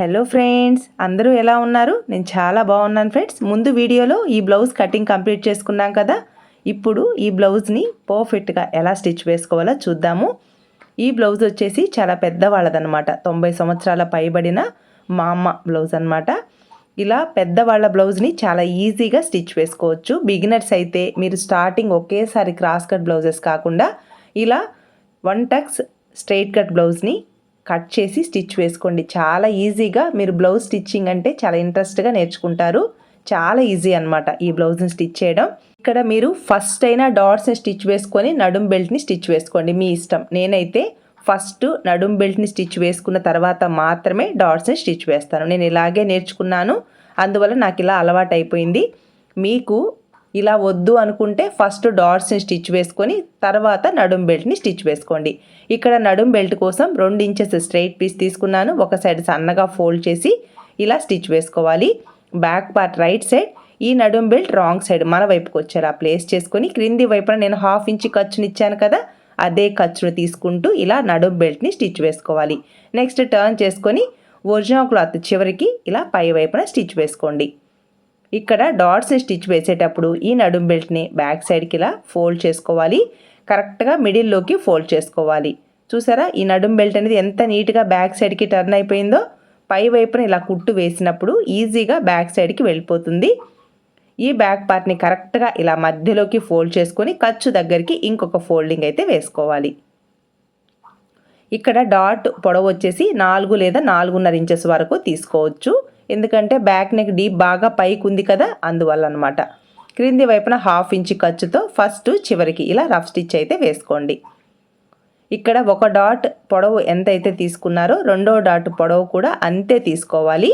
Hello friends అందరూ ఎలా ఉన్నారు? నేను చాలా బాగున్నాను ఫ్రెండ్స్ ముందు వీడియోలో ఈ బ్లౌజ్ కటింగ్ కంప్లీట్ చేసుకున్నాం కదా? ఇప్పుడు ఈ బ్లౌజ్ని పర్ఫెక్ట్గా ఎలా స్టిచ్ వేసుకోవాలో చూద్దాము. ఈ బ్లౌజ్ వచ్చేసి చాలా పెద్దవాళ్ళదనమాట తొంభై సంవత్సరాల పైబడిన మా అమ్మ బ్లౌజ్ అనమాట ఇలా పెద్దవాళ్ళ బ్లౌజ్ని చాలా ఈజీగా స్టిచ్ వేసుకోవచ్చు. బిగినర్స్ అయితే మీరు స్టార్టింగ్ ఒకేసారి క్రాస్ కట్ బ్లౌజెస్ కాకుండా ఇలా వన్ టక్స్ స్ట్రైట్ కట్ బ్లౌజ్ని కట్ చేసి స్టిచ్ వేసుకోండి. చాలా ఈజీగా మీరు బ్లౌజ్ స్టిచ్చింగ్ అంటే చాలా ఇంట్రెస్ట్గా నేర్చుకుంటారు. చాలా ఈజీ అనమాట ఈ బ్లౌజ్ని స్టిచ్ చేయడం. ఇక్కడ మీరు ఫస్ట్ అయినా డాట్స్ని స్టిచ్ వేసుకొని నడుం బెల్ట్ని స్టిచ్ వేసుకోండి మీ ఇష్టం. నేనైతే ఫస్ట్ నడుం బెల్ట్ని స్టిచ్ వేసుకున్న తర్వాత మాత్రమే డాట్స్ని స్టిచ్ వేస్తాను. నేను ఇలాగే నేర్చుకున్నాను. అందువల్ల నాకు ఇలా అలవాటు అయిపోయింది మీకు ఇలా వద్దు అనుకుంటే ఫస్ట్ డాట్స్ని స్టిచ్ వేసుకొని తర్వాత నడుం బెల్ట్ని స్టిచ్ వేసుకోండి. ఇక్కడ నడుం బెల్ట్ కోసం రెండు ఇంచెస్ స్ట్రైట్ పీస్ తీసుకున్నాను. ఒక సైడ్ సన్నగా ఫోల్డ్ చేసి ఇలా స్టిచ్ వేసుకోవాలి. బ్యాక్ పార్ట్ రైట్ సైడ్ ఈ నడుం బెల్ట్ రాంగ్ సైడ్ మన వైపుకి వచ్చారు ప్లేస్ చేసుకొని క్రింది వైపున నేను హాఫ్ ఇంచ్ ఖర్చుని ఇచ్చాను కదా అదే ఖర్చును తీసుకుంటూ ఇలా నడుం బెల్ట్ని స్టిచ్ వేసుకోవాలి. నెక్స్ట్ టర్న్ చేసుకొని ఒరిజినల్ క్లాత్ చివరికి ఇలా పై వైపున స్టిచ్ వేసుకోండి. ఇక్కడ డాట్స్ని స్టిచ్ వేసేటప్పుడు ఈ నడుం బెల్ట్ని బ్యాక్ సైడ్కి ఇలా ఫోల్డ్ చేసుకోవాలి. కరెక్ట్గా మిడిల్లోకి ఫోల్డ్ చేసుకోవాలి. చూసారా? ఈ నడుం బెల్ట్ అనేది ఎంత నీట్గా బ్యాక్ సైడ్కి టర్న్ అయిపోయిందో పై వైపున ఇలా కుట్టు వేసినప్పుడు ఈజీగా బ్యాక్ సైడ్కి వెళ్ళిపోతుంది. ఈ బ్యాక్ పార్ట్ని కరెక్ట్గా ఇలా మధ్యలోకి ఫోల్డ్ చేసుకొని ఖర్చు దగ్గరికి ఇంకొక ఫోల్డింగ్ అయితే వేసుకోవాలి. ఇక్కడ డాట్ పొడవు వచ్చేసి నాలుగు లేదా నాలుగున్నర ఇంచెస్ వరకు తీసుకోవచ్చు. ఎందుకంటే బ్యాక్ నెక్ డీప్ బాగా పైకి ఉంది కదా అందువల్ల అనమాట క్రింది వైపున హాఫ్ ఇంచ్ ఖర్చుతో ఫస్ట్ చివరికి ఇలా రఫ్ స్టిచ్ అయితే వేసుకోండి. ఇక్కడ ఒక డాట్ పొడవు ఎంత అయితే తీసుకున్నారో రెండో డాట్ పొడవు కూడా అంతే తీసుకోవాలి.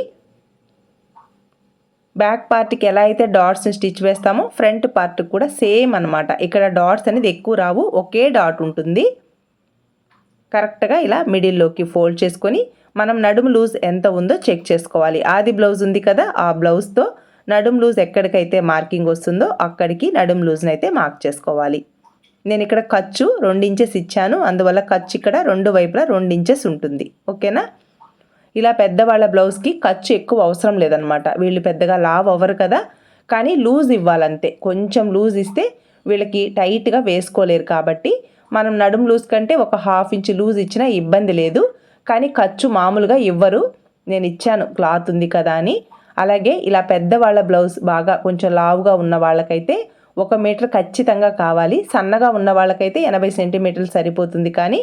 బ్యాక్ పార్ట్కి ఎలా అయితే డాట్స్ని స్టిచ్ వేస్తామో ఫ్రంట్ పార్ట్ కూడా సేమ్ అనమాట ఇక్కడ డాట్స్ అనేది ఎక్కువ రావు ఒకే డాట్ ఉంటుంది. కరెక్ట్గా ఇలా మిడిల్లోకి ఫోల్డ్ చేసుకొని మనం నడుము లూజ్ ఎంత ఉందో చెక్ చేసుకోవాలి. ఆది బ్లౌజ్ ఉంది కదా ఆ బ్లౌజ్తో నడుము లూజ్ ఎక్కడికైతే మార్కింగ్ వస్తుందో అక్కడికి నడుము లూజ్ని అయితే మార్క్ చేసుకోవాలి. నేను ఇక్కడ ఖర్చు రెండు ఇంచెస్ ఇచ్చాను అందువల్ల ఖర్చు ఇక్కడ రెండు వైపులా రెండు ఇంచెస్ ఉంటుంది. ఓకేనా? ఇలా పెద్దవాళ్ళ బ్లౌజ్కి ఖర్చు ఎక్కువ అవసరం లేదనమాట. వీళ్ళు పెద్దగా లావ్ అవ్వరు కదా. కానీ లూజ్ ఇవ్వాలంతే. కొంచెం లూజ్ ఇస్తే వీళ్ళకి టైట్గా వేసుకోలేరు కాబట్టి మనం నడుం లూజ్ కంటే ఒక హాఫ్ ఇంచ్ లూజ్ ఇచ్చినా ఇబ్బంది లేదు. కానీ ఖర్చు మామూలుగా ఇవ్వరు. నేను ఇచ్చాను క్లాత్ ఉంది కదా అని. అలాగే ఇలా పెద్దవాళ్ళ బ్లౌజ్ బాగా కొంచెం లావుగా ఉన్న వాళ్ళకైతే ఒక మీటర్ ఖచ్చితంగా కావాలి. సన్నగా ఉన్న వాళ్ళకైతే ఎనభై సెంటీమీటర్లు సరిపోతుంది కానీ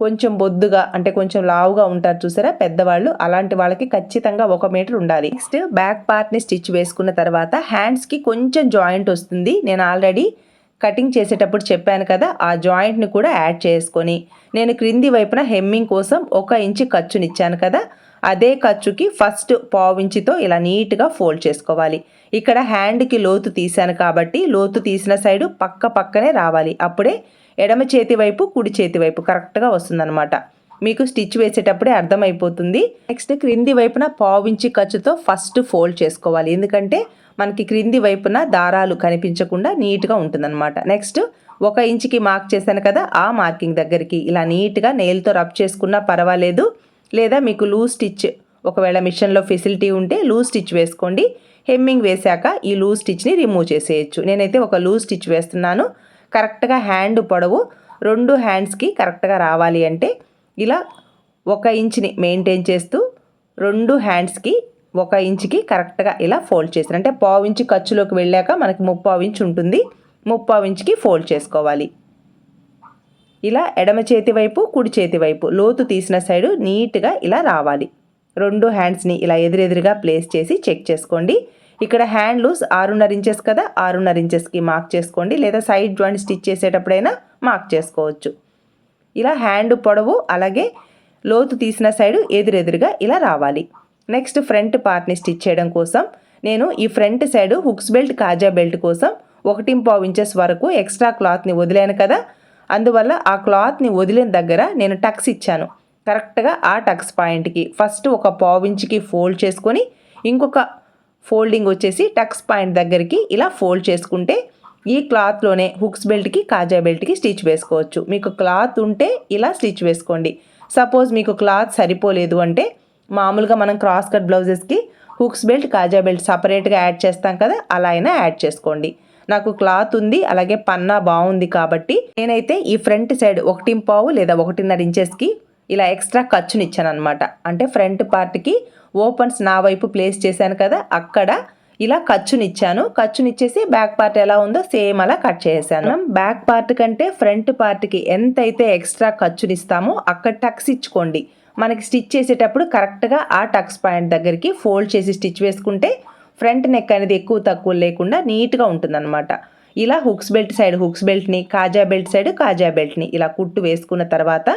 కొంచెం బొద్దుగా అంటే కొంచెం లావుగా ఉంటారు చూసారా? పెద్దవాళ్ళు అలాంటి వాళ్ళకి ఖచ్చితంగా ఒక మీటర్ ఉండాలి. నెక్స్ట్ బ్యాక్ పార్ట్ని స్టిచ్ వేసుకున్న తర్వాత హ్యాండ్స్కి కొంచెం జాయింట్ వస్తుంది. నేను ఆల్రెడీ కటింగ్ చేసేటప్పుడు చెప్పాను కదా ఆ జాయింట్ని కూడా యాడ్ చేసుకొని. నేను క్రింది వైపున హెమ్మింగ్ కోసం ఒక ఇంచు ఖర్చునిచ్చాను కదా అదే ఖర్చుకి ఫస్ట్ పావించితో ఇలా నీట్గా ఫోల్డ్ చేసుకోవాలి. ఇక్కడ హ్యాండ్కి లోతు తీశాను కాబట్టి లోతు తీసిన సైడు పక్క పక్కనే రావాలి. అప్పుడే ఎడమ చేతి వైపు కుడి చేతి వైపు కరెక్ట్గా వస్తుందన్నమాట. మీకు స్టిచ్ వేసేటప్పుడే అర్థమైపోతుంది. నెక్స్ట్ క్రింది వైపున పావించి ఖర్చుతో ఫస్ట్ ఫోల్డ్ చేసుకోవాలి. ఎందుకంటే మనకి క్రింది వైపున దారాలు కనిపించకుండా నీట్గా ఉంటుందన్నమాట. నెక్స్ట్ ఒక ఇంచుకి మార్క్ చేశాను కదా ఆ మార్కింగ్ దగ్గరికి. ఇలా నీట్గా నెయిల్తో రబ్ చేసుకున్నా పర్వాలేదు. లేదా మీకు లూజ్ స్టిచ్ ఒకవేళ మిషన్లో ఫెసిలిటీ ఉంటే లూజ్ స్టిచ్ వేసుకోండి. హెమ్మింగ్ వేశాక ఈ లూజ్ స్టిచ్ని రిమూవ్ చేసేయచ్చు. నేనైతే ఒక లూజ్ స్టిచ్ వేస్తున్నాను. కరెక్ట్గా హ్యాండ్ పొడవు రెండు హ్యాండ్స్కి కరెక్ట్గా రావాలి అంటే ఇలా ఒక ఇంచ్ని మెయింటైన్ చేస్తూ రెండు హ్యాండ్స్కి ఒక ఇంచుకి కరెక్ట్గా ఇలా ఫోల్డ్ చేసాను అంటే పావు ఇంచు ఖర్చులోకి వెళ్ళాక మనకి ముప్పావు ఇంచు ఉంటుంది. ముప్పావు ఇంచుకి ఫోల్డ్ చేసుకోవాలి. ఇలా ఎడమ చేతి వైపు కుడి చేతి వైపు లోతు తీసిన సైడు నీట్గా ఇలా రావాలి. రెండు హ్యాండ్స్ని ఇలా ఎదురెదురుగా ప్లేస్ చేసి చెక్ చేసుకోండి. ఇక్కడ హ్యాండ్ లూస్ ఆరున్నర ఇంచెస్ కదా ఆరున్నర ఇంచెస్కి మార్క్ చేసుకోండి. లేదా సైడ్ జాయింట్ స్టిచ్ చేసేటప్పుడైనా మార్క్ చేసుకోవచ్చు. ఇలా హ్యాండ్ పొడవు అలాగే లోతు తీసిన సైడు ఎదురెదురుగా ఇలా రావాలి. నెక్స్ట్ ఫ్రంట్ పార్ట్ని స్టిచ్ చేయడం కోసం నేను ఈ ఫ్రంట్ సైడ్ హుక్స్ బెల్ట్ కాజా బెల్ట్ కోసం ఒకటి పావు ఇంచెస్ వరకు ఎక్స్ట్రా క్లాత్ని వదిలాను కదా. అందువల్ల ఆ క్లాత్ని వదిలిన దగ్గర నేను టక్స్ ఇచ్చాను. కరెక్ట్గా ఆ టక్స్ పాయింట్కి ఫస్ట్ ఒక పావు ఇంచుకి ఫోల్డ్ చేసుకొని ఇంకొక ఫోల్డింగ్ వచ్చేసి టక్స్ పాయింట్ దగ్గరికి ఇలా ఫోల్డ్ చేసుకుంటే ఈ క్లాత్లోనే హుక్స్ బెల్ట్కి కాజా బెల్ట్కి స్టిచ్ వేసుకోవచ్చు. మీకు క్లాత్ ఉంటే ఇలా స్టిచ్ వేసుకోండి. సపోజ్ మీకు క్లాత్ సరిపోలేదు అంటే మామూలుగా మనం క్రాస్ కట్ బ్లౌజెస్కి హుక్స్ బెల్ట్ కాజా బెల్ట్ సపరేట్గా యాడ్ చేస్తాం కదా అలా అయినా యాడ్ చేసుకోండి. నాకు క్లాత్ ఉంది అలాగే పన్నా బాగుంది కాబట్టి నేనైతే ఈ ఫ్రంట్ సైడ్ ఒకటి పావు లేదా ఒకటిన్నర ఇంచెస్కి ఇలా ఎక్స్ట్రా ఖర్చుని ఇచ్చాను అనమాట అంటే ఫ్రంట్ పార్ట్కి ఓపెన్స్ నా వైపు ప్లేస్ చేశాను కదా అక్కడ ఇలా ఖర్చునిచ్చాను ఖర్చునిచ్చేసి బ్యాక్ పార్ట్ ఎలా ఉందో సేమ్ అలా కట్ చేసాను బ్యాక్ పార్ట్ కంటే ఫ్రంట్ పార్ట్కి ఎంతైతే ఎక్స్ట్రా ఖర్చునిస్తామో అక్కడ టక్స్ ఇచ్చుకోండి. మనకి స్టిచ్ చేసేటప్పుడు కరెక్ట్గా ఆ టక్స్ పాయింట్ దగ్గరికి ఫోల్డ్ చేసి స్టిచ్ వేసుకుంటే ఫ్రంట్ నెక్ అనేది ఎక్కువ తక్కువ లేకుండా నీట్గా ఉంటుందన్నమాట. ఇలా హుక్స్ బెల్ట్ సైడ్ హుక్స్ బెల్ట్ని కాజా బెల్ట్ సైడ్ కాజా బెల్ట్ని ఇలా కుట్టు వేసుకున్న తర్వాత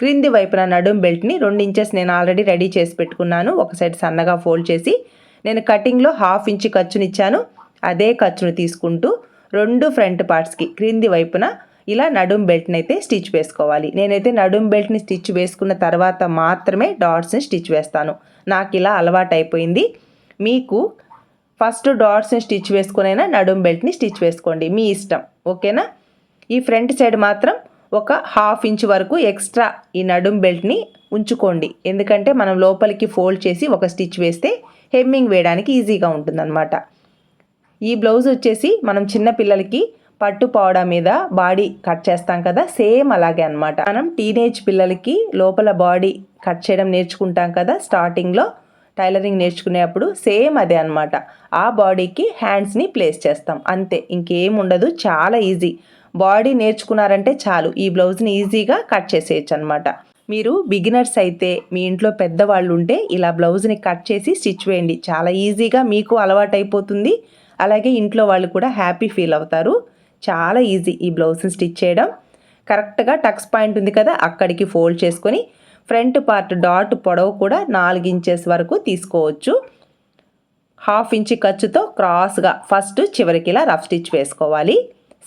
క్రింది వైపున నడుం బెల్ట్ని రెండు ఇంచెస్ నేను ఆల్రెడీ రెడీ చేసి పెట్టుకున్నాను. ఒక సైడ్ సన్నగా ఫోల్డ్ చేసి నేను కటింగ్లో హాఫ్ ఇంచ్ ఖర్చునిచ్చాను. అదే ఖర్చును తీసుకుంటూ రెండు ఫ్రంట్ పార్ట్స్కి క్రింది వైపున ఇలా నడుం బెల్ట్ని అయితే స్టిచ్ వేసుకోవాలి. నేనైతే నడుం బెల్ట్ని స్టిచ్ వేసుకున్న తర్వాత మాత్రమే డాట్స్ని స్టిచ్ వేస్తాను. నాకు ఇలా అలవాటు అయిపోయింది మీకు ఫస్ట్ డాట్స్ని స్టిచ్ వేసుకునైనా నడుం బెల్ట్ని స్టిచ్ వేసుకోండి. మీ ఇష్టం. ఓకేనా? ఈ ఫ్రంట్ సైడ్ మాత్రం ఒక హాఫ్ ఇంచ్ వరకు ఎక్స్ట్రా ఈ నడుం బెల్ట్ని ఉంచుకోండి. ఎందుకంటే మనం లోపలికి ఫోల్డ్ చేసి ఒక స్టిచ్ వేస్తే హెమ్మింగ్ వేయడానికి ఈజీగా ఉంటుందన్నమాట. ఈ బ్లౌజ్ వచ్చేసి మనం చిన్న పిల్లలకి పట్టు పౌడా మీద బాడీ కట్ చేస్తాం కదా సేమ్ అలాగే అనమాట మనం టీనేజ్ పిల్లలకి లోపల బాడీ కట్ చేయడం నేర్చుకుంటాం కదా స్టార్టింగ్లో టైలరింగ్ నేర్చుకునేప్పుడు సేమ్ అదే అనమాట ఆ బాడీకి హ్యాండ్స్ని ప్లేస్ చేస్తాం అంతే. ఇంకేం ఉండదు చాలా ఈజీ. బాడీ నేర్చుకున్నారంటే చాలు ఈ బ్లౌజ్ని ఈజీగా కట్ చేసేయచ్చు అనమాట మీరు బిగినర్స్ అయితే మీ ఇంట్లో పెద్దవాళ్ళు ఉంటే ఇలా బ్లౌజ్ని కట్ చేసి స్టిచ్ వేయండి. చాలా ఈజీగా మీకు అలవాటు అయిపోతుంది అలాగే ఇంట్లో వాళ్ళు కూడా హ్యాపీ ఫీల్ అవుతారు. చాలా ఈజీ ఈ బ్లౌజ్ని స్టిచ్ చేయడం. కరెక్ట్గా టక్స్ పాయింట్ ఉంది కదా అక్కడికి ఫోల్డ్ చేసుకొని ఫ్రంట్ పార్ట్ డాట్ పొడవు కూడా నాలుగు ఇంచెస్ వరకు తీసుకోవచ్చు. హాఫ్ ఇంచ్ ఖర్చుతో క్రాస్గా ఫస్ట్ చివరికి ఇలా రఫ్ స్టిచ్ వేసుకోవాలి.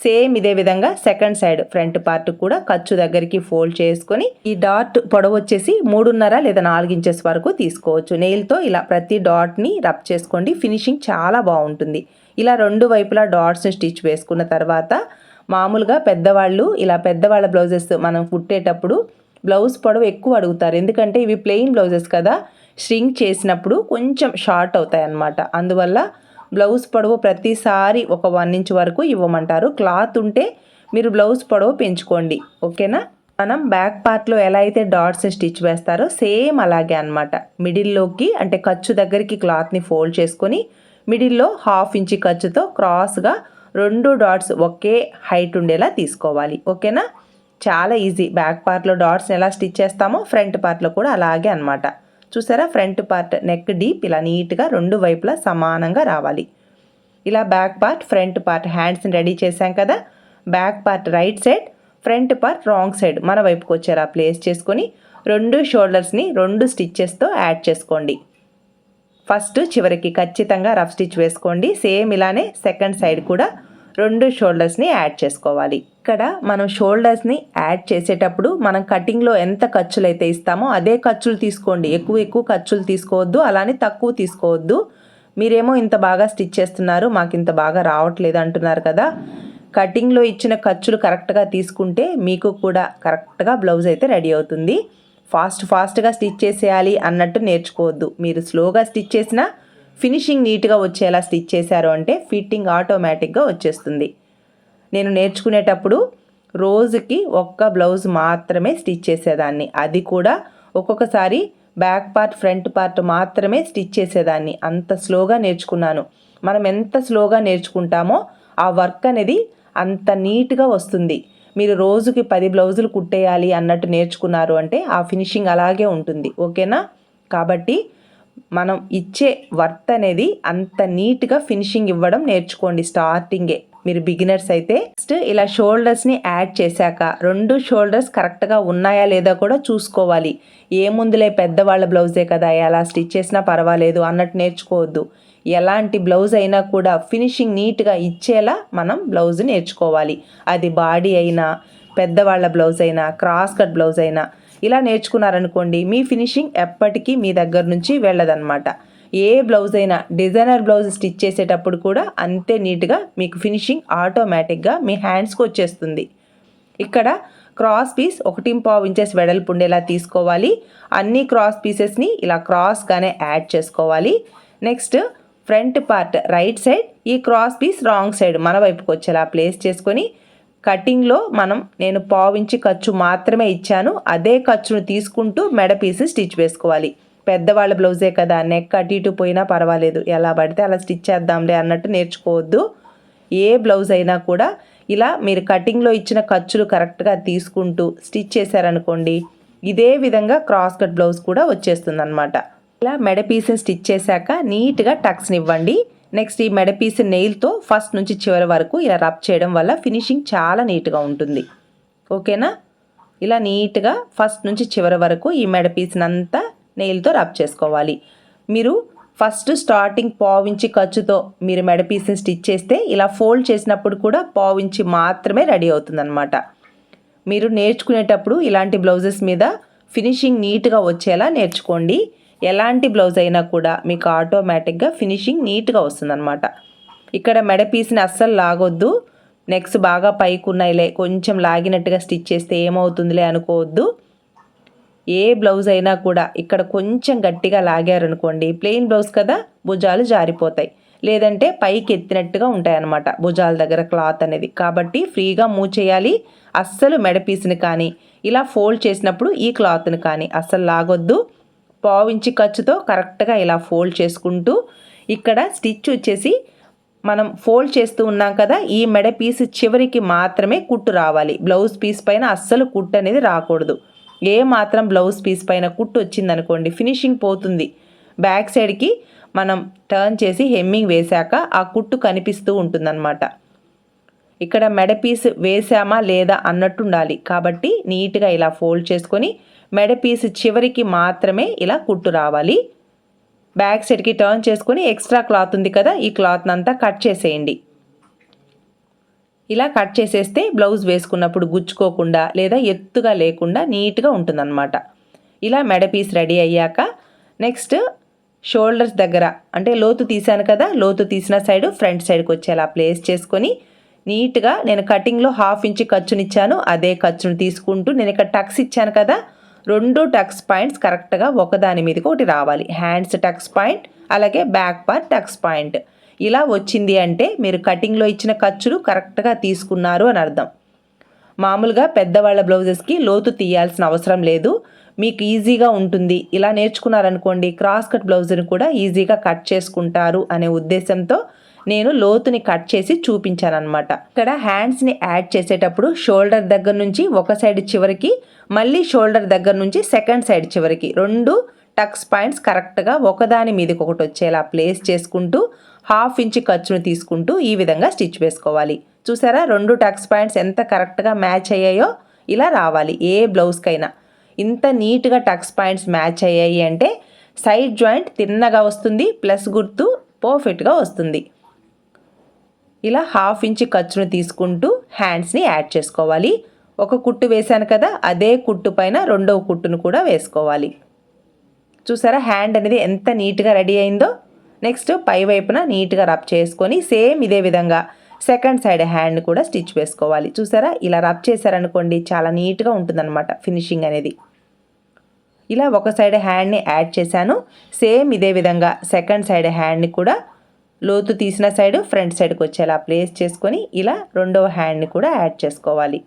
సేమ్ ఇదే విధంగా సెకండ్ సైడ్ ఫ్రంట్ పార్ట్ కూడా ఖర్చు దగ్గరికి ఫోల్డ్ చేసుకొని ఈ డాట్ పొడవు వచ్చేసి మూడున్నర లేదా నాలుగు ఇంచెస్ వరకు తీసుకోవచ్చు. నెయిల్తో ఇలా ప్రతి డాట్ని రబ్ చేసుకోండి ఫినిషింగ్ చాలా బాగుంటుంది. ఇలా రెండు వైపులా డాట్స్ని స్టిచ్ వేసుకున్న తర్వాత మామూలుగా పెద్దవాళ్ళు ఇలా పెద్దవాళ్ళ బ్లౌజెస్ మనం కుట్టేటప్పుడు బ్లౌజ్ పొడవు ఎక్కువ అడుగుతారు. ఎందుకంటే ఇవి ప్లెయిన్ బ్లౌజెస్ కదా స్ట్రింగ్ చేసినప్పుడు కొంచెం షార్ట్ అవుతాయి అన్నమాట అందువల్ల బ్లౌజ్ పొడవు ప్రతిసారి ఒక వన్ ఇంచ్ వరకు ఇవ్వమంటారు. క్లాత్ ఉంటే మీరు బ్లౌజ్ పొడవు పెంచుకోండి. ఓకేనా? మనం బ్యాక్ పార్ట్లో ఎలా అయితే డాట్స్ స్టిచ్ వేస్తారో సేమ్ అలాగే అనమాట మిడిల్లోకి అంటే ఖర్చు దగ్గరికి క్లాత్ని ఫోల్డ్ చేసుకొని మిడిల్లో హాఫ్ ఇంచ్ ఖర్చుతో క్రాస్గా రెండు డాట్స్ ఒకే హైట్ ఉండేలా తీసుకోవాలి. ఓకేనా? చాలా ఈజీ. బ్యాక్ పార్ట్లో డాట్స్ ఎలా స్టిచ్ చేస్తామో ఫ్రంట్ పార్ట్లో కూడా అలాగే అనమాట చూసారా? ఫ్రంట్ పార్ట్ నెక్ డీప్ ఇలా నీట్గా రెండు వైపులా సమానంగా రావాలి. ఇలా బ్యాక్ పార్ట్ ఫ్రంట్ పార్ట్ హ్యాండ్స్ని రెడీ చేశాం కదా? Back part right side front part wrong side మన వైపుకి వచ్చారా ప్లేస్ చేసుకొని రెండు షోల్డర్స్ని రెండు స్టిచ్చెస్తో యాడ్ చేసుకోండి. ఫస్ట్ చివరికి ఖచ్చితంగా రఫ్ స్టిచ్ వేసుకోండి. సేమ్ ఇలానే సెకండ్ సైడ్ కూడా రెండు షోల్డర్స్ని యాడ్ చేసుకోవాలి. ఇక్కడ మనం షోల్డర్స్ని యాడ్ చేసేటప్పుడు మనం కటింగ్లో ఎంత ఖర్చులు అయితే ఇస్తామో అదే ఖర్చులు తీసుకోండి. ఎక్కువ ఎక్కువ ఖర్చులు తీసుకోవద్దు అలానే తక్కువ తీసుకోవద్దు. మీరేమో ఇంత బాగా స్టిచ్ చేస్తున్నారు మాకు ఇంత బాగా రావట్లేదు అంటున్నారు కదా. కటింగ్లో ఇచ్చిన ఖర్చులు కరెక్ట్గా తీసుకుంటే మీకు కూడా కరెక్ట్గా బ్లౌజ్ అయితే రెడీ అవుతుంది. ఫాస్ట్ ఫాస్ట్గా స్టిచ్ చేసేయాలి అన్నట్టు నేర్చుకోవద్దు. మీరు స్లోగా స్టిచ్ చేసినా ఫినిషింగ్ నీట్గా వచ్చేలా స్టిచ్ చేశారు అంటే ఫిట్టింగ్ ఆటోమేటిక్గా వచ్చేస్తుంది. నేను నేర్చుకునేటప్పుడు రోజుకి ఒక్క బ్లౌజ్ మాత్రమే స్టిచ్ చేసేదాన్ని. అది కూడా ఒక్కొక్కసారి బ్యాక్ పార్ట్ ఫ్రంట్ పార్ట్ మాత్రమే స్టిచ్ చేసేదాన్ని. అంత స్లోగా నేర్చుకున్నాను. మనం ఎంత స్లోగా నేర్చుకుంటామో ఆ వర్క్ అనేది అంత నీట్గా వస్తుంది. మీరు రోజుకి పది బ్లౌజులు కుట్టేయాలి అన్నట్టు నేర్చుకున్నారు అంటే ఆ ఫినిషింగ్ అలాగే ఉంటుంది. ఓకేనా? కాబట్టి మనం ఇచ్చే వర్త్ అనేది అంత నీట్గా ఫినిషింగ్ ఇవ్వడం నేర్చుకోండి స్టార్టింగే. మీరు బిగినర్స్ అయితే నెక్స్ట్ ఇలా షోల్డర్స్ని యాడ్ చేశాక రెండు షోల్డర్స్ కరెక్ట్గా ఉన్నాయా లేదా కూడా చూసుకోవాలి. ఏముందులే పెద్దవాళ్ళ బ్లౌజే కదా ఎలా స్టిచ్ చేసినా పర్వాలేదు అన్నట్టు నేర్చుకోవద్దు. ఎలాంటి బ్లౌజ్ అయినా కూడా ఫినిషింగ్ నీట్గా ఇచ్చేలా మనం బ్లౌజ్ నేర్చుకోవాలి. అది బాడీ అయినా పెద్దవాళ్ళ బ్లౌజ్ అయినా క్రాస్ కట్ బ్లౌజ్ అయినా ఇలా నేర్చుకున్నారనుకోండి మీ ఫినిషింగ్ ఎప్పటికీ మీ దగ్గర నుంచి వెళ్ళదన్నమాట. ఏ బ్లౌజ్ అయినా డిజైనర్ బ్లౌజ్ స్టిచ్ చేసేటప్పుడు కూడా అంతే నీట్గా మీకు ఫినిషింగ్ ఆటోమేటిక్గా మీ హ్యాండ్స్కి వచ్చేస్తుంది. ఇక్కడ క్రాస్ పీస్ ఒకటి పావు ఇంచెస్ వెడల్పు ఉండేలా తీసుకోవాలి. అన్ని క్రాస్ పీసెస్ని ఇలా క్రాస్గానే యాడ్ చేసుకోవాలి. Next front part right side ఈ క్రాస్ పీస్ రాంగ్ సైడ్ మన వైపుకి వచ్చేలా ప్లేస్ చేసుకొని కటింగ్లో మనం నేను పావించి ఖర్చు మాత్రమే ఇచ్చాను. అదే ఖర్చును తీసుకుంటూ మెడ పీస్ స్టిచ్ వేసుకోవాలి. పెద్దవాళ్ళ బ్లౌజే కదా నెక్ అటు ఇటు పోయినా పర్వాలేదు. ఎలా పడితే అలా స్టిచ్ చేద్దాంలే అన్నట్టు నేర్చుకోవద్దు. ఏ బ్లౌజ్ అయినా కూడా ఇలా మీరు కటింగ్లో ఇచ్చిన ఖర్చులు కరెక్ట్గా తీసుకుంటూ స్టిచ్ చేశారనుకోండి ఇదే విధంగా క్రాస్ కట్ బ్లౌజ్ కూడా వచ్చేస్తుంది అనమాట ఇలా మెడ పీస్ని స్టిచ్ చేశాక నీట్గా టక్స్ని ఇవ్వండి నెక్స్ట్ ఈ మెడ పీస్ నెయిల్తో ఫస్ట్ నుంచి చివరి వరకు ఇలా రబ్ చేయడం వల్ల ఫినిషింగ్ చాలా నీట్గా ఉంటుంది. ఓకేనా? ఇలా నీట్గా ఫస్ట్ నుంచి చివరి వరకు ఈ మెడ పీస్ని అంతా నెయిల్తో రబ్ చేసుకోవాలి. మీరు ఫస్ట్ స్టార్టింగ్ పావించి ఖర్చుతో మీరు మెడపీస్ని స్టిచ్ చేస్తే ఇలా ఫోల్డ్ చేసినప్పుడు కూడా పావించి మాత్రమే రెడీ అవుతుందన్నమాట. మీరు నేర్చుకునేటప్పుడు ఇలాంటి బ్లౌజెస్ మీద ఫినిషింగ్ నీట్గా వచ్చేలా నేర్చుకోండి. ఎలాంటి బ్లౌజ్ అయినా కూడా మీకు ఆటోమేటిక్గా ఫినిషింగ్ నీట్గా వస్తుందన్నమాట. ఇక్కడ మెడ పీస్ని అస్సలు లాగొద్దు. నెక్స్ట్ బాగా పైకి ఉన్నాయిలే కొంచెం లాగినట్టుగా స్టిచ్ చేస్తే ఏమవుతుందిలే అనుకోవద్దు. ఏ బ్లౌజ్ అయినా కూడా ఇక్కడ కొంచెం గట్టిగా లాగారనుకోండి ప్లెయిన్ బ్లౌజ్ కదా భుజాలు జారిపోతాయి. లేదంటే పైకి ఎత్తినట్టుగా ఉంటాయి అన్నమాట భుజాల దగ్గర క్లాత్ అనేది. కాబట్టి ఫ్రీగా మూవ్ చేయాలి. అస్సలు మెడపీస్ని కానీ ఇలా ఫోల్డ్ చేసినప్పుడు ఈ క్లాత్ని కానీ అస్సలు లాగొద్దు. పావించి ఖర్చుతో కరెక్ట్గా ఇలా ఫోల్డ్ చేసుకుంటూ ఇక్కడ స్టిచ్ వచ్చేసి మనం ఫోల్డ్ చేస్తూ ఉన్నాం కదా ఈ మెడ పీస్ చివరికి మాత్రమే కుట్టు రావాలి. బ్లౌజ్ పీస్ పైన అస్సలు కుట్టు అనేది రాకూడదు. ఏ మాత్రం బ్లౌజ్ పీస్ పైన కుట్టు వచ్చిందనుకోండి ఫినిషింగ్ పోతుంది. బ్యాక్ సైడ్కి మనం టర్న్ చేసి హెమ్మింగ్ వేశాక ఆ కుట్టు కనిపిస్తూ ఉంటుందన్నమాట. ఇక్కడ మెడ పీస్ వేసామా లేదా అన్నట్టు ఉండాలి కాబట్టి నీట్గా ఇలా ఫోల్డ్ చేసుకొని మెడ పీస్ చివరికి మాత్రమే ఇలా కుట్టు రావాలి. బ్యాక్ సైడ్కి టర్న్ చేసుకొని ఎక్స్ట్రా క్లాత్ ఉంది కదా ఈ క్లాత్నంతా కట్ చేసేయండి. ఇలా కట్ చేసేస్తే బ్లౌజ్ వేసుకున్నప్పుడు గుచ్చుకోకుండా లేదా ఎత్తుగా లేకుండా నీట్గా ఉంటుందన్నమాట. ఇలా మెడ పీస్ రెడీ అయ్యాక నెక్స్ట్ షోల్డర్స్ దగ్గర అంటే లోతు తీశాను కదా లోతు తీసిన సైడ్ ఫ్రంట్ సైడ్కి వచ్చేలా ప్లేస్ చేసుకొని నీట్గా నేను కటింగ్లో హాఫ్ ఇంచ్ ఖర్చునిచ్చాను అదే ఖర్చును తీసుకుంటూ నేను ఇక్కడ టక్స్ ఇచ్చాను కదా రెండు టక్స్ పాయింట్స్ కరెక్ట్గా ఒకదాని మీదకి ఒకటి రావాలి. హ్యాండ్స్ టక్స్ పాయింట్ అలాగే బ్యాక్ పార్ట్ టక్స్ పాయింట్. ఇలా వచ్చింది అంటే మీరు కటింగ్లో ఇచ్చిన ఖర్చులు కరెక్ట్గా తీసుకున్నారు అని అర్థం. మామూలుగా పెద్దవాళ్ళ బ్లౌజెస్కి లోతు తీయాల్సిన అవసరం లేదు. మీకు ఈజీగా ఉంటుంది. ఇలా నేర్చుకున్నారనుకోండి క్రాస్ కట్ బ్లౌజ్ని కూడా ఈజీగా కట్ చేసుకుంటారు అనే ఉద్దేశంతో నేను లోతుని కట్ చేసి చూపించాను అనమాట ఇక్కడ హ్యాండ్స్ని యాడ్ చేసేటప్పుడు షోల్డర్ దగ్గర నుంచి ఒక సైడ్ చివరికి మళ్ళీ షోల్డర్ దగ్గర నుంచి సెకండ్ సైడ్ చివరికి రెండు టక్స్ పాయింట్స్ కరెక్ట్గా ఒకదాని మీదకి ఒకటి వచ్చేలా ప్లేస్ చేసుకుంటూ హాఫ్ ఇంచ్ ఖర్చును తీసుకుంటూ ఈ విధంగా స్టిచ్ వేసుకోవాలి. చూసారా? రెండు టక్స్ పాయింట్స్ ఎంత కరెక్ట్గా మ్యాచ్ అయ్యాయో ఇలా రావాలి ఏ బ్లౌజ్కైనా. ఇంత నీట్గా టక్స్ పాయింట్స్ మ్యాచ్ అయ్యాయి అంటే సైడ్ జాయింట్ తిన్నగా వస్తుంది ప్లస్ గుర్తు పర్ఫెక్ట్గా వస్తుంది. ఇలా హాఫ్ ఇంచ్ ఖర్చును తీసుకుంటూ హ్యాండ్స్ని యాడ్ చేసుకోవాలి. ఒక కుట్టు వేశాను కదా అదే కుట్టు పైన రెండవ కుట్టును కూడా వేసుకోవాలి. చూసారా? హ్యాండ్ అనేది ఎంత నీట్గా రెడీ అయిందో నెక్స్ట్ పై వైపున నీట్గా రబ్ చేసుకొని సేమ్ ఇదే విధంగా సెకండ్ సైడ్ హ్యాండ్ కూడా స్టిచ్ వేసుకోవాలి. చూసారా? ఇలా రబ్ చేశారనుకోండి చాలా నీట్గా ఉంటుందన్నమాట ఫినిషింగ్ అనేది. ఇలా ఒక సైడ్ హ్యాండ్ని యాడ్ చేశాను. సేమ్ ఇదే విధంగా సెకండ్ సైడ్ హ్యాండ్ని కూడా లోతు తీసిన సైడ్ ఫ్రంట్ సైడ్కి వచ్చేలా ప్లేస్ చేసుకొని ఇలా రెండవ హ్యాండ్ని కూడా యాడ్ చేసుకోవాలి.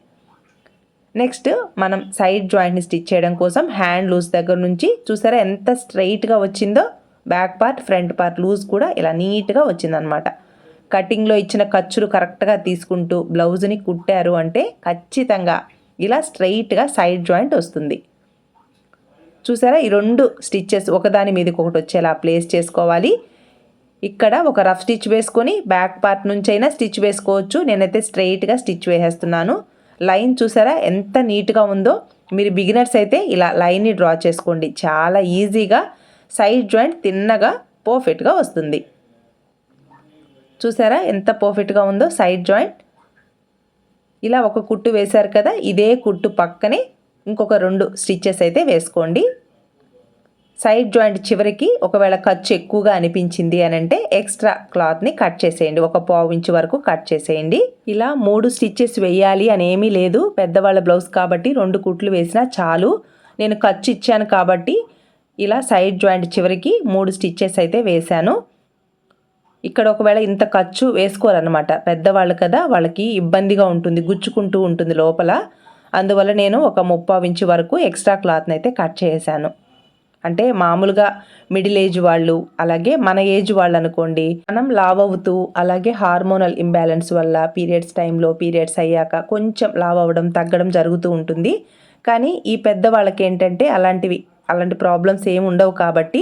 నెక్స్ట్ మనం సైడ్ జాయింట్ని స్టిచ్ చేయడం కోసం హ్యాండ్ లూజ్ దగ్గర నుంచి చూసారా ఎంత స్ట్రైట్గా వచ్చిందో? Back part front part loose కూడా ఇలా నీట్గా వచ్చిందనమాట కటింగ్లో ఇచ్చిన ఖర్చులు కరెక్ట్గా తీసుకుంటూ బ్లౌజ్ని కుట్టారు అంటే ఖచ్చితంగా ఇలా స్ట్రైట్గా సైడ్ జాయింట్ వస్తుంది. చూసారా? ఈ రెండు స్టిచ్చెస్ ఒకదాని మీదకి ఒకటి వచ్చేలా ప్లేస్ చేసుకోవాలి. ఇక్కడ ఒక రఫ్ స్టిచ్ వేసుకొని బ్యాక్ పార్ట్ నుంచి అయినా స్టిచ్ వేసుకోవచ్చు. నేనైతే స్ట్రైట్గా స్టిచ్ వేసేస్తున్నాను. లైన్ చూసారా? ఎంత నీట్గా ఉందో. మీరు బిగినర్స్ అయితే ఇలా లైన్ని డ్రా చేసుకోండి. చాలా ఈజీగా సైడ్ జాయింట్ తిన్నగా పర్ఫెక్ట్గా వస్తుంది. చూసారా ఎంత పర్ఫెక్ట్గా ఉందో సైడ్ జాయింట్. ఇలా ఒక కుట్టు వేశారు కదా ఇదే కుట్టు పక్కనే ఇంకొక రెండు స్టిచ్చెస్ అయితే వేసుకోండి. సైడ్ జాయింట్ చివరికి ఒకవేళ ఖర్చు ఎక్కువగా అనిపించింది అని అంటే ఎక్స్ట్రా క్లాత్ని కట్ చేసేయండి ఒక పావు ఇంచు వరకు కట్ చేసేయండి. ఇలా మూడు స్టిచ్చెస్ వేయాలి అని ఏమీ లేదు పెద్దవాళ్ళ బ్లౌజ్ కాబట్టి రెండు కుట్లు వేసినా చాలు. నేను ఖర్చు ఇచ్చాను కాబట్టి ఇలా సైడ్ జాయింట్ చివరికి మూడు స్టిచ్చెస్ అయితే వేశాను. ఇక్కడ ఒకవేళ ఇంత ఖర్చు వేసుకోరనమాట పెద్దవాళ్ళు కదా వాళ్ళకి ఇబ్బందిగా ఉంటుంది గుచ్చుకుంటూ ఉంటుంది లోపల. అందువల్ల నేను ఒక ముప్పావు ఇంచు వరకు ఎక్స్ట్రా క్లాత్ని అయితే కట్ చేశాను. అంటే మామూలుగా మిడిల్ ఏజ్ వాళ్ళు అలాగే మన ఏజ్ వాళ్ళు అనుకోండి మనం లావ్ అవుతూ అలాగే హార్మోనల్ ఇంబ్యాలెన్స్ వల్ల పీరియడ్స్ టైంలో పీరియడ్స్ అయ్యాక కొంచెం లావ్ అవ్వడం తగ్గడం జరుగుతూ ఉంటుంది. కానీ ఈ పెద్దవాళ్ళకి ఏంటంటే అలాంటివి అలాంటి ప్రాబ్లమ్స్ ఏమి ఉండవు కాబట్టి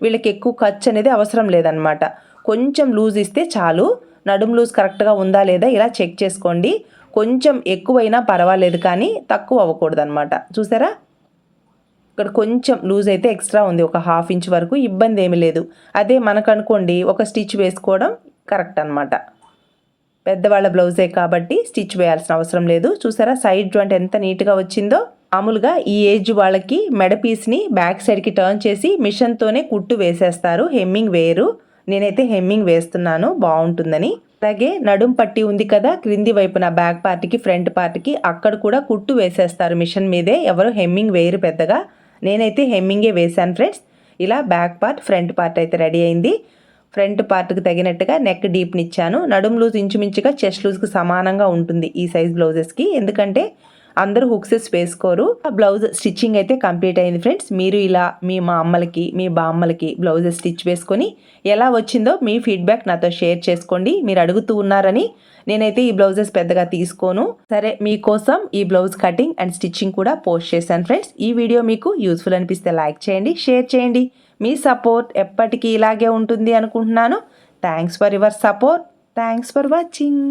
వీళ్ళకి ఎక్కువ ఖర్చు అనేది అవసరం లేదనమాట కొంచెం లూజ్ ఇస్తే చాలు. నడుం లూజ్ కరెక్ట్గా ఉందా లేదా ఇలా చెక్ చేసుకోండి. కొంచెం ఎక్కువైనా పర్వాలేదు కానీ తక్కువ అవ్వకూడదనమాట చూసారా? ఇక్కడ కొంచెం లూజ్ అయితే ఎక్స్ట్రా ఉంది. ఒక హాఫ్ ఇంచ్ వరకు ఇబ్బంది ఏమీ లేదు. అదే మనకు అనుకోండి ఒక స్టిచ్ వేసుకోవడం కరెక్ట్ అనమాట పెద్దవాళ్ళ బ్లౌజే కాబట్టి స్టిచ్ వేయాల్సిన అవసరం లేదు. చూసారా? సైడ్ జాయింట్ ఎంత నీట్గా వచ్చిందో. మామూలుగా ఈ ఏజ్ వాళ్ళకి మెడ పీస్ని బ్యాక్ సైడ్కి టర్న్ చేసి మిషన్తోనే కుట్టు వేసేస్తారు. హెమ్మింగ్ వేరు. నేనైతే హెమ్మింగ్ వేస్తున్నాను. బాగుంటుందని. అలాగే నడుం పట్టి ఉంది కదా క్రింది వైపున బ్యాక్ పార్ట్కి ఫ్రంట్ పార్ట్కి అక్కడ కూడా కుట్టు వేసేస్తారు మిషన్ మీదే. ఎవరు హెమ్మింగ్ వేయరు పెద్దగా. నేనైతే హెమ్మింగే వేశాను ఫ్రెండ్స్. ఇలా బ్యాక్ పార్ట్ ఫ్రంట్ పార్ట్ అయితే రెడీ అయింది. ఫ్రంట్ పార్ట్కి తగినట్టుగా నెక్ డీప్ని ఇచ్చాను. నడుం లూజ్ ఇంచుమించుగా చెస్ట్ లూజ్కి సమానంగా ఉంటుంది ఈ సైజ్ బ్లౌజెస్కి. ఎందుకంటే అందరూ హుక్సెస్ వేసుకోరు. ఆ బ్లౌజ్ స్టిచ్చింగ్ అయితే కంప్లీట్ అయింది ఫ్రెండ్స్. మీరు ఇలా మీ మా అమ్మలకి మీ బామ్మలకి బ్లౌజెస్ స్టిచ్ వేసుకొని ఎలా వచ్చిందో మీ ఫీడ్బ్యాక్ నాతో షేర్ చేసుకోండి. మీరు అడుగుతూ ఉన్నారని నేనైతే ఈ బ్లౌజెస్ పెద్దగా తీసుకోను. సరే మీకోసం ఈ బ్లౌజ్ కటింగ్ అండ్ స్టిచ్చింగ్ కూడా పోస్ట్ చేశాను ఫ్రెండ్స్. ఈ వీడియో మీకు యూస్ఫుల్ అనిపిస్తే లైక్ చేయండి షేర్ చేయండి. మీ సపోర్ట్ ఎప్పటికీ ఇలాగే ఉంటుంది అనుకుంటున్నాను. Thanks for your support. Thanks for watching.